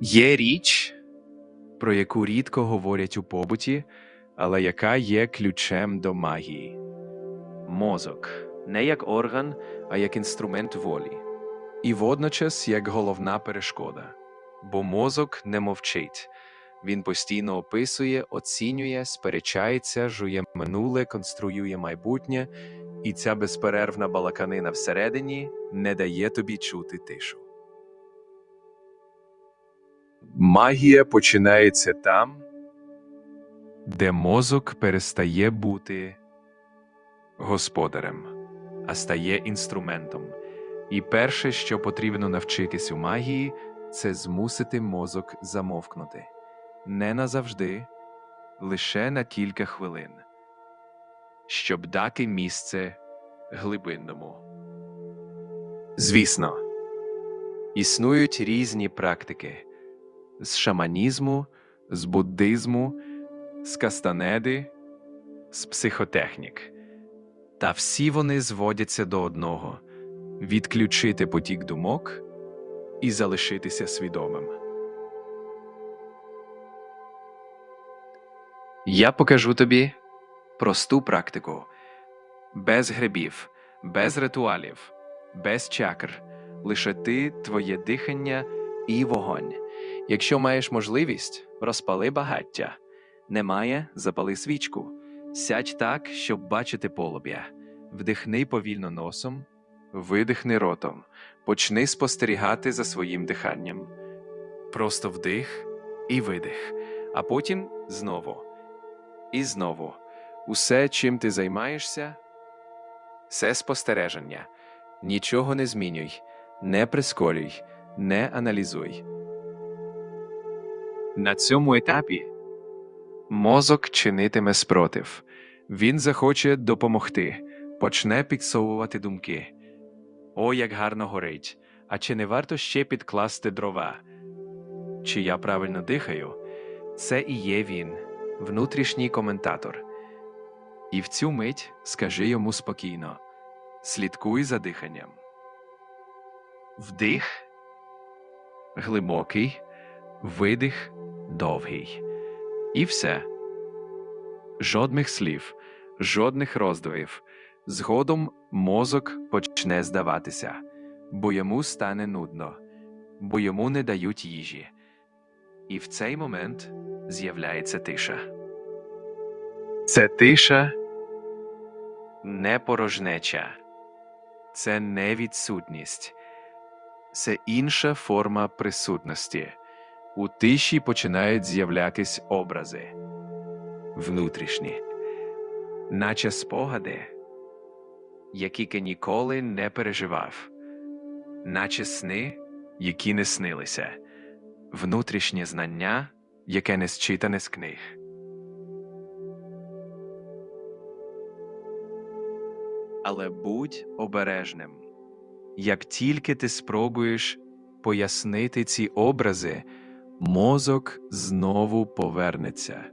Є річ, про яку рідко говорять у побуті, але яка є ключем до магії. Мозок не як орган, а як інструмент волі. І водночас як головна перешкода. Бо мозок не мовчить. Він постійно описує, оцінює, сперечається, жує минуле, конструює майбутнє, і ця безперервна балаканина всередині не дає тобі чути тишу. Магія починається там, де мозок перестає бути господарем, а стає інструментом. І перше, що потрібно навчитись у магії, це змусити мозок замовкнути не назавжди, лише на кілька хвилин, щоб дати місце глибинному. Звісно, існують різні практики з шаманізму, з буддизму, з кастанеди, з психотехнік. Та всі вони зводяться до одного відключити потік думок і залишитися свідомим. Я покажу тобі просту практику без грибів, без ритуалів, без чакр, лише ти, твоє дихання і вогонь. Якщо маєш можливість, розпали багаття. Немає, запали свічку. Сядь так, щоб бачити полум'я. Вдихни повільно носом, видихни ротом, почни спостерігати за своїм диханням. Просто вдих і видих, а потім знову. І знову, усе, чим ти займаєшся, це спостереження. Нічого не змінюй, не прискорюй, не аналізуй. На цьому етапі мозок чинитиме спротив. Він захоче допомогти, почне підсовувати думки. О, як гарно горить! А чи не варто ще підкласти дрова? Чи я правильно дихаю? Це і є він, внутрішній коментатор. І в цю мить скажи йому спокійно: слідкуй за диханням. Вдих глибокий, видих довгий. І все. Жодних слів, жодних роздвоїв. Згодом мозок почне здаватися, бо йому стане нудно, бо йому не дають їжі. І в цей момент з'являється тиша. Це тиша не порожнеча, це не відсутність, це інша форма присутності. У тиші починають з'являтись образи внутрішні, наче спогади, які ти ніколи не переживав, наче сни, які не снилися, внутрішнє знання, яке не зчитане з книг. Але будь обережним. Як тільки ти спробуєш пояснити ці образи, мозок знову повернеться,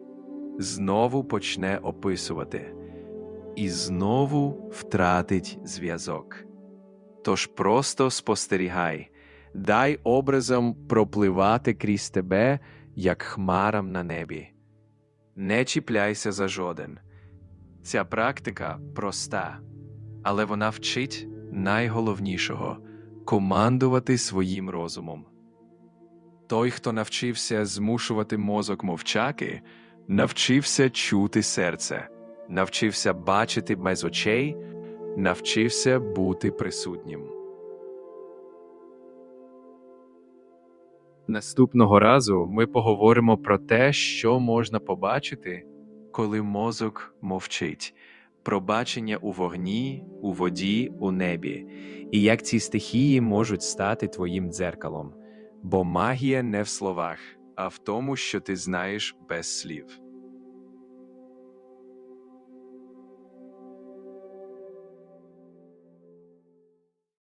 знову почне описувати і знову втратить зв'язок. Тож просто спостерігай, дай образам пропливати крізь тебе, як хмарам на небі. Не чіпляйся за жоден. Ця практика проста, але вона вчить найголовнішого командувати своїм розумом. Той, хто навчився змушувати мозок мовчаки, навчився чути серце, навчився бачити без очей, навчився бути присутнім. Наступного разу ми поговоримо про те, що можна побачити, коли мозок мовчить, про бачення у вогні, у воді, у небі, і як ці стихії можуть стати твоїм дзеркалом. Бо магія не в словах, а в тому, що ти знаєш без слів.